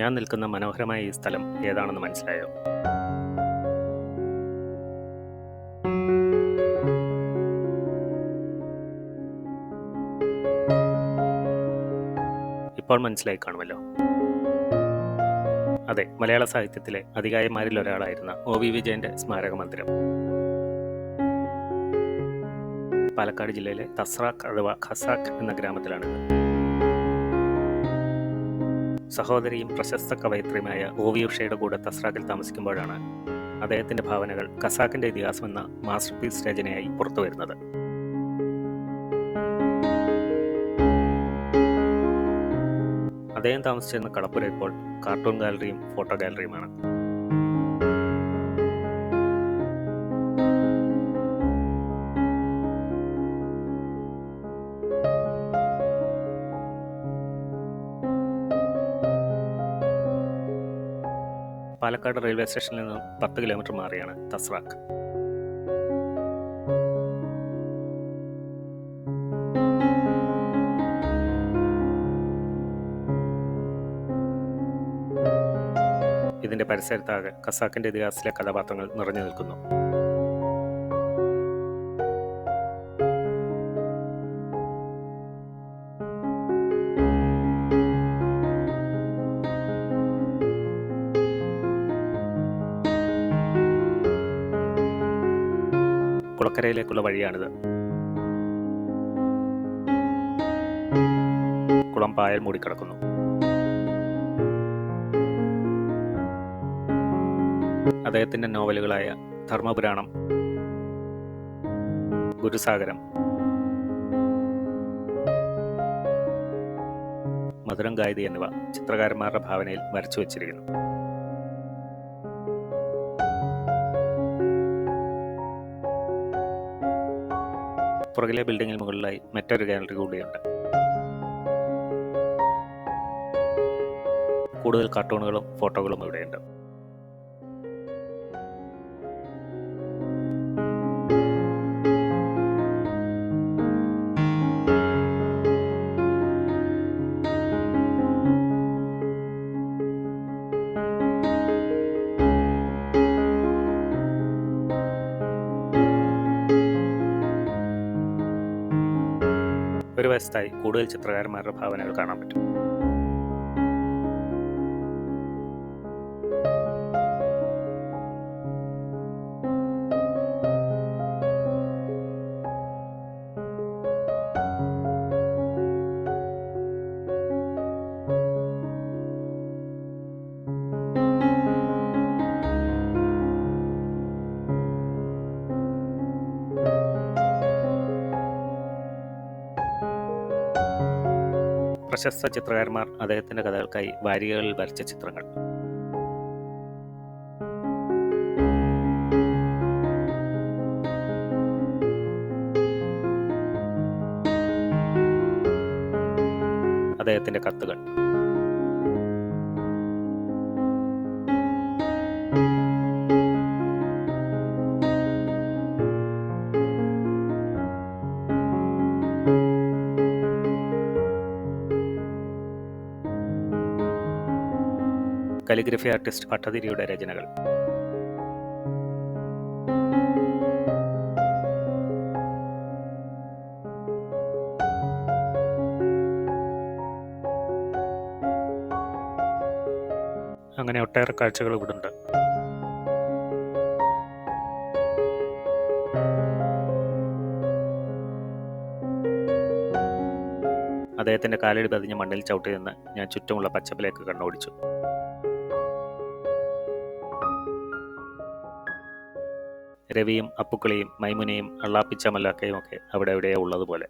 ഞാൻ നിൽക്കുന്ന മനോഹരമായ ഈ സ്ഥലം ഏതാണെന്ന് മനസ്സിലായോ? ഇപ്പോൾ മനസ്സിലായി കാണുമല്ലോ. അതെ മലയാള സാഹിത്യത്തിലെ അധികായന്മാരിൽ ഒരാളായിരുന്ന ഒ വി വിജയന്റെ സ്മാരക മന്ദിരം. പാലക്കാട് ജില്ലയിലെ തസ്രാഖ് അഥവാ ഖസാഖ് എന്ന ഗ്രാമത്തിലാണിത്. സഹോദരിയും പ്രശസ്ത കവയിത്രിയുമായ ഉഷയുടെ കൂടെ തസ്രാക്കിൽ താമസിക്കുമ്പോഴാണ് അദ്ദേഹത്തിന്റെ ഭാവനകൾ ഖസാക്കിന്റെ ഇതിഹാസം എന്ന മാസ്റ്റർ പീസ് രചനയായി പുറത്തുവരുന്നത് അദ്ദേഹം താമസിച്ചിരുന്ന കളപ്പുര ഇപ്പോൾ കാർട്ടൂൺ ഗാലറിയും ഫോട്ടോ ഗാലറിയുമാണ്. പാലക്കാട് റെയിൽവേ സ്റ്റേഷനിൽ നിന്നും പത്ത് കിലോമീറ്റർ മാറിയാണ് തസ്രാക്ക് ഇതിന്റെ പരിസരത്താകെ കസാക്കിന്റെ ഇതിഹാസത്തിലെ കഥാപാത്രങ്ങൾ നിറഞ്ഞു നിൽക്കുന്നു. കുളക്കരയിലേക്കുള്ള വഴിയാണിത്. കുളം പായൽ മൂടിക്കിടക്കുന്നു. അദ്ദേഹത്തിന്റെ നോവലുകളായ ധർമ്മപുരാണം ഗുരുസാഗരം മധുരം ഗായതി എന്നിവ ചിത്രകാരന്മാരുടെ ഭാവനയിൽ വരച്ചു വച്ചിരിക്കുന്നു പുറകിലെ ബിൽഡിങ്ങിന് മുകളിലായി മറ്റൊരു ഗാലറി കൂടിയുണ്ട്. കൂടുതൽ കാർട്ടൂണുകളും ഫോട്ടോകളും ഇവിടെയുണ്ട്. ഒരു വശത്തായി കൂടുതൽ ചിത്രകാരന്മാരുടെ ഭാവനകൾ കാണാൻ പറ്റും. പ്രശസ്ത ചിത്രകാരന്മാർ അദ്ദേഹത്തിന്റെ കഥകൾക്കായി വാരികകളിൽ വരച്ച ചിത്രങ്ങൾ. അദ്ദേഹത്തിന്റെ കത്തുകൾ. കലിഗ്രഫി ആർട്ടിസ്റ്റ് ഭട്ടതിരിയുടെ രചനകൾ. അങ്ങനെ ഒട്ടേറെ കാഴ്ചകൾ ഇവിടെ ഉണ്ട് കാലെടുത്ത് കാലടി പതിഞ്ഞ മണ്ണിൽ ചവിട്ടി നിന്ന് ഞാൻ ചുറ്റുമുള്ള പച്ചപ്പിലേക്ക് കണ്ണോടിച്ചു. രവിയും അപ്പുക്കളിയും മൈമുനയും അള്ളാപ്പിച്ച മല്ലാക്കയും ഒക്കെ അവിടെ എവിടെയോ ഉള്ളതുപോലെ.